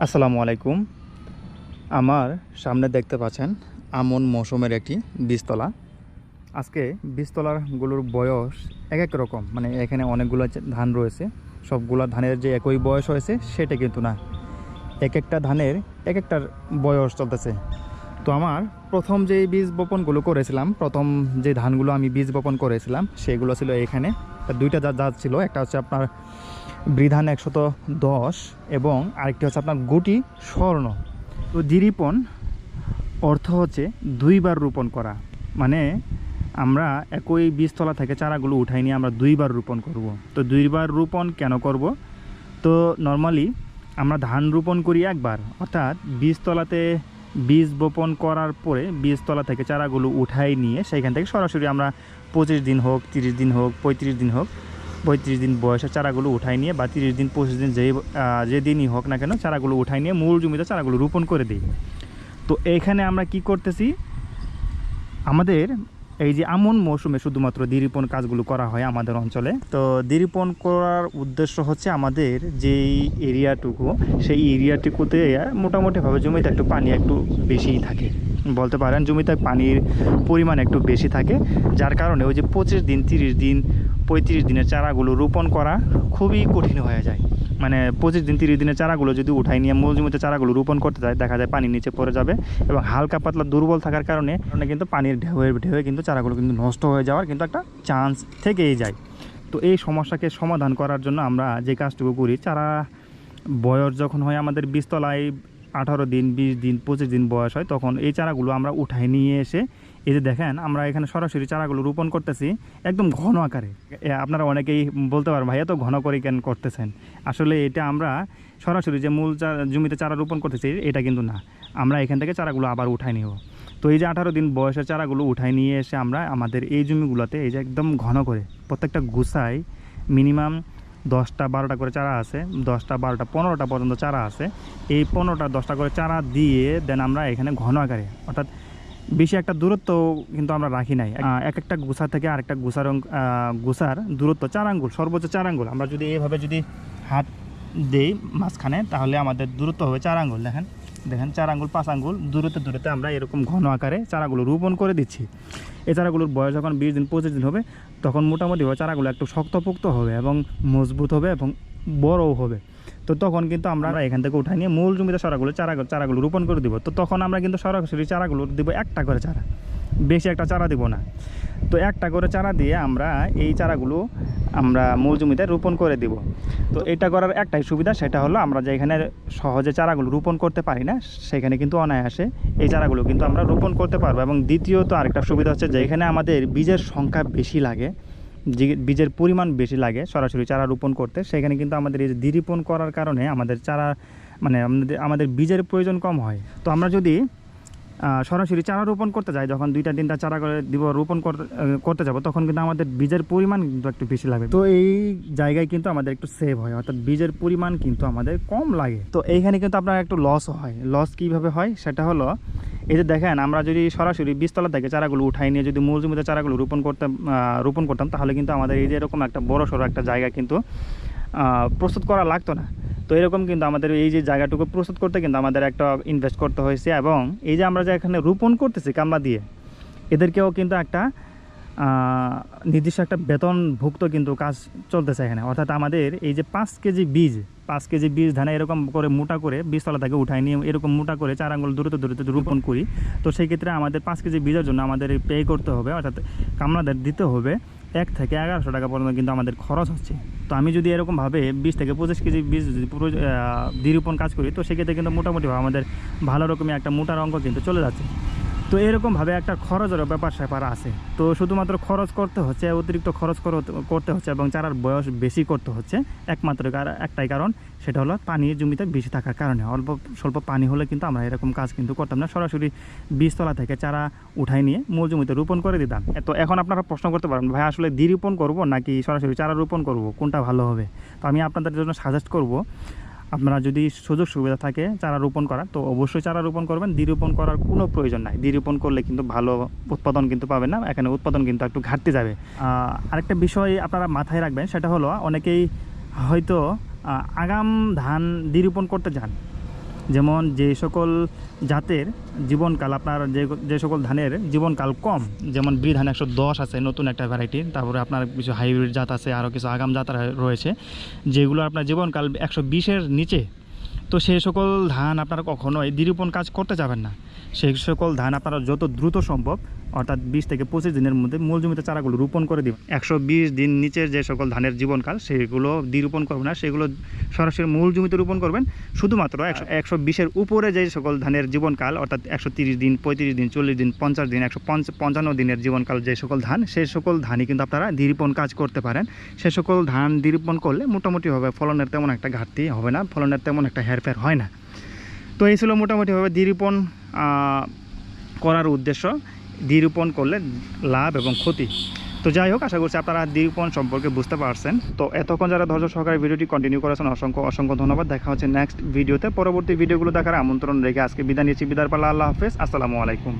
আসসালামু আলাইকুম। আমার সামনে দেখতে পাচ্ছেন আমন মৌসুমের একটি বীজতলা। আজকে বীজতলাগুলোর বয়স এক এক রকম মানে এখানে অনেকগুলো ধান রয়েছে, সবগুলো ধানের যে একই বয়স হয়েছে সেটা কিন্তু না। এক একটা ধানের এক একটার বয়স চলতেছে। তো আমার প্রথম যে বীজ বপনগুলো করেছিলাম, প্রথম যে ধানগুলো আমি বীজ বপন করেছিলাম, সেগুলো ছিল এখানে। দুইটা জাত ছিল, একটা হচ্ছে আপনার বৃধান একশত দশ এবং আরেকটি হচ্ছে আপনার গুটি স্বর্ণ। তো দিরিপন অর্থ হচ্ছে দুইবার রোপণ করা। মানে আমরা একই বীজতলা থেকে চারাগুলো উঠাই নিয়ে আমরা দুইবার রোপণ করব। তো দুইবার রোপণ কেন করব? তো নর্মালি আমরা ধান রোপণ করি একবার, অর্থাৎ বীজতলাতে বীজ বপন করার পরে বীজতলা থেকে চারাগুলো উঠাই নিয়ে সেইখান থেকে সরাসরি আমরা পঁচিশ দিন হোক, তিরিশ দিন হোক, পঁয়ত্রিশ দিন হোক পঁয়ত্রিশ দিন বয়সে চারাগুলো উঠাই নিয়ে বা তিরিশ দিন, পঁচিশ দিন যে দিনই হোক না কেন চারাগুলো উঠাই নিয়ে মূল জমিতে চারাগুলো রোপণ করে দিই। তো এইখানে আমরা কি করতেছি? আমাদের এই যে আমন মৌসুমে শুধুমাত্র দিরিপন কাজগুলো করা হয় আমাদের অঞ্চলে। তো দিরিপন করার উদ্দেশ্য হচ্ছে আমাদের যেই এরিয়াটুকু, সেই এরিয়াটুকুতে মোটামুটিভাবে জমিতে একটু পানি একটু বেশিই থাকে। বলতে পারেন জমিতে পানির পরিমাণ একটু বেশি থাকে, যার কারণে ওই যে পঁচিশ দিন, তিরিশ দিন পঁয়ত্রিশ দিনের চারাগুলো রোপণ করা খুবই কঠিন হয়ে যায়। মানে পঁচিশ দিন, তিরিশ দিনের চারাগুলো যদি উঠাই নিয়ে মূল জমিতে চারাগুলো রোপণ করতে যায়, দেখা যায় পানির নিচে পড়ে যাবে এবং হালকা পাতলা দুর্বল থাকার কারণে কারণে কিন্তু পানির ঢেউয়ে ঢেউয়ে কিন্তু চারাগুলো কিন্তু নষ্ট হয়ে যাওয়ার কিন্তু একটা চান্স থেকেই যায়। তো এই সমস্যাকে সমাধান করার জন্য আমরা যে কাজটুকু করি, চারা বয়স যখন হয় আমাদের বীজতলায় আঠারো দিন, বিশ দিন, পঁচিশ দিন বয়স হয়, তখন এই চারাগুলো আমরা উঠাই নিয়ে এসে এই যে দেখেন, আমরা এখানে সরাসরি চারাগুলো রোপণ করতেছি একদম ঘন আকারে। আপনারা অনেকেই বলতে পারেন ভাই এত ঘন করে কেন করতেছেন? আসলে এটা আমরা সরাসরি যে মূল জমিতে চারা রোপণ করতেছি, এটা কিন্তু না। আমরা এখান থেকে চারাগুলো আবার উঠাই নিব। তো এই যে আঠারো দিন বয়সের চারাগুলো উঠাই নিয়ে এসে আমরা আমাদের এই জমিগুলোতে এই যে একদম ঘন করে প্রত্যেকটা গুছাই, মিনিমাম দশটা বারোটা করে চারা আছে, দশটা বারোটা পনেরোটা পর্যন্ত চারা আছে। এই পনেরোটা দশটা করে চারা দিয়ে দেন আমরা এখানে ঘন আকারে। অর্থাৎ বেশি একটা দূরত্ব কিন্তু আমরা রাখি নাই। এক একটা গুছা থেকে আরেকটা গুছার আহ, গুছার দূরত্ব চার আঙ্গুল সর্বোচ্চ চার আঙ্গুল আমরা যদি এইভাবে যদি হাত দেই মাঝখানে তাহলে আমাদের দূরত্ব হবে চার আঙ্গুল দেখেন দেখেন চার আঙ্গুল পাঁচ আঙ্গুল দূরত্বে দূরত্বে আমরা এরকম ঘন আকারে চারাগুলো রোপণ করে দিচ্ছি। এই চারাগুলোর বয়স যখন বিশ দিন পঁচিশ দিন হবে তখন মোটামুটিভাবে চারাগুলো একটু শক্তপোক্ত হবে এবং মজবুত হবে এবং বড়ও হবে। তো তখন কিন্তু আমরা এখান থেকে উঠাই নিয়ে মূল জমিতে চারাগুলো চারা চারাগুলো রোপণ করে দিব। তো তখন আমরা কিন্তু সরাসরি চারাগুলো দিব একটা করে চারা। বেশি একটা চারা দিব না। তো একটা করে চারা দিয়ে আমরা এই চারাগুলো আমরা মূল জমিতে রোপণ করে দিব। তো এটা করার একটাই সুবিধা সেটা হলো আমরা যে এখানে সহজে চারাগুলো রোপণ করতে পারি না সেখানে কিন্তু অনায়াসে এই চারাগুলো কিন্তু আমরা রোপণ করতে পারব। এবং দ্বিতীয়ত আরেকটা সুবিধা হচ্ছে যে এখানে আমাদের বীজের সংখ্যা বেশি লাগে বীজের পরিমাণ বেশি লাগে সরাসরি চারা রোপণ করতে, সেখানে কিন্তু আমাদের এই যে দ্বিরোপণ করার কারণে আমাদের চারা মানে আমাদের আমাদের বীজের প্রয়োজন কম হয়। তো আমরা যদি সরাসরি চারা রোপণ করতে যাই, যখন দুইটা তিনটা চারা করে দিব, রোপণ করতে যাব, তখন কিন্তু আমাদের বীজের পরিমাণ কিন্তু একটু বেশি লাগবে তো এই জায়গায় কিন্তু আমাদের একটু সেভ হয়, অর্থাৎ বীজের পরিমাণ কিন্তু আমাদের কম লাগে। তো এইখানে কিন্তু আপনার একটু লস হয়। লস কীভাবে হয়? সেটা হলো এই যে দেখেন, আমরা যদি সরাসরি বীজতলা থেকে চারাগুলো উঠাই নিয়ে যদি মূল জমিতে চারাগুলো রোপণ করতে রোপণ করতাম, তাহলে কিন্তু আমাদের এই যে এরকম একটা বড় সড়ো একটা জায়গা কিন্তু প্রস্তুত করা লাগতো না। তো এরকম কিন্তু আমাদের এই যে জায়গাটুকু প্রস্তুত করতে কিন্তু আমাদের একটা ইনভেস্ট করতে হয়েছে এবং এই যে আমরা যে এখানে রোপণ করতেছি কামলা দিয়ে, এদেরকেও কিন্তু একটা নির্দিষ্ট একটা বেতনভুক্ত কিন্তু কাজ চলতেছে এখানে। অর্থাৎ আমাদের এই যে পাঁচ কেজি বীজ, পাঁচ কেজি বীজ ধানে এরকম করে মোটা করে বীজতলা থেকে উঠাই নিয়ে এরকম মোটা করে চার আঙুল দূরত্ব দূরত্ব রোপণ করি, তো সেই ক্ষেত্রে আমাদের পাঁচ কেজি বীজের জন্য আমাদের পে করতে হবে, অর্থাৎ কামলাদের দিতে হবে এক থেকে এগারোশো টাকা পর্যন্ত কিন্তু আমাদের খরচ হচ্ছে। তো আমি যদি এরকমভাবে বিশ থেকে পঁচিশ কেজি বীজ যদি পুরো দ্বিরোপণ কাজ করি, তো সেক্ষেত্রে কিন্তু মোটামুটি আমাদের ভালো রকমের একটা মোটার অঙ্ক কিন্তু চলে যাচ্ছে। তো এরকমভাবে একটা খরচেরও ব্যাপার স্যাপার আছে। তো শুধুমাত্র খরচ করতে হচ্ছে, অতিরিক্ত খরচ করতে হচ্ছে এবং চারার বয়স বেশি করতে হচ্ছে, একমাত্র একটাই কারণ, সেটা হলো পানি জমিতে বেশি থাকার কারণে। অল্প, স্বল্প পানি হলে কিন্তু আমরা এরকম কাজ কিন্তু করতাম না। সরাসরি বীজতলা থেকে চারা উঠাই নিয়ে মূল জমিতে রোপণ করে দিতাম। তো এখন আপনারা প্রশ্ন করতে পারেন, ভাই, আসলে দ্বিরোপণ করব নাকি সরাসরি চারা রোপণ করব? কোনটা ভালো হবে? তো আমি আপনাদের জন্য সাজেস্ট করব আপনারা যদি সুযোগ সুবিধা থাকে চারা রোপণ করার, তো অবশ্যই চারা রোপণ করবেন। দ্বিরোপণ করার কোনো প্রয়োজন নাই। দ্বিরোপণ করলে কিন্তু ভালো উৎপাদন কিন্তু পাবেন না, এখানে উৎপাদন কিন্তু একটু ঘাটতি যাবে। আরেকটা বিষয় আপনারা মাথায় রাখবেন, সেটা হলো অনেকেই হয়তো আগাম ধান দ্বিরোপণ করতে যান যেমন যে সকল জাতের জীবনকাল, আপনার যে যে সকল ধানের জীবনকাল কম, যেমন বি ধান একশো দশ আছে, নতুন একটা ভ্যারাইটি তারপরে আপনার কিছু হাইব্রিড জাত আছে আরও কিছু আগাম জাত রয়েছে, যেগুলো আপনার জীবনকাল একশো বিশের নিচে। তো সেই সকল ধান আপনারা কখনোই দ্বিরোপণ কাজ করতে যাবেন না। সেই সকল ধান আপনারা যত দ্রুত সম্ভব, অর্থাৎ বিশ থেকে পঁচিশ দিনের মধ্যে মূল জমিতে চারাগুলো রোপণ করে দিবেন। একশো বিশ দিন নিচের যে সকল ধানের জীবনকাল, সেগুলো দ্বিরোপণ করবেন না, সেগুলো সরাসরি মূল জমিতে রোপণ করবেন। শুধুমাত্র একশো একশো বিশের উপরে যে সকল ধানের জীবনকাল, অর্থাৎ একশো দিন, পঁয়ত্রিশ দিন, চল্লিশ দিন, পঞ্চাশ দিন, একশো পঞ্চান্ন দিনের জীবনকাল যে সকল ধান, সেই সকল ধানই কিন্তু আপনারা দ্বিরোপণ কাজ করতে পারেন। সে সকল ধান দ্বিরোপণ করলে মোটামুটিভাবে ফলনের তেমন একটা ঘাটতি হবে না, ফলনের তেমন একটা হেরফের হয় না। তো এই ছিল মোটামুটিভাবে দ্বিরোপণ করার উদ্দেশ্য। দ্বিরোপণ করলে লাভ এবং ক্ষতি। তো যাই হোক, আশা করছি আপনারা দ্বিরোপণ সম্পর্কে বুঝতে পারছেন। তো এতক্ষণ যারা ধৈর্য সহকারে ভিডিওটি কন্টিনিউ করেছেন, অসংখ্য অসংখ্য ধন্যবাদ। দেখা হচ্ছে নেক্সট ভিডিওতে পরবর্তী ভিডিওগুলো দেখার আমন্ত্রণ রেখে আজকে বিদায় নিয়েছি বিদার পাল্লা আল্লাহ হাফেজ। আসসালামু আলাইকুম।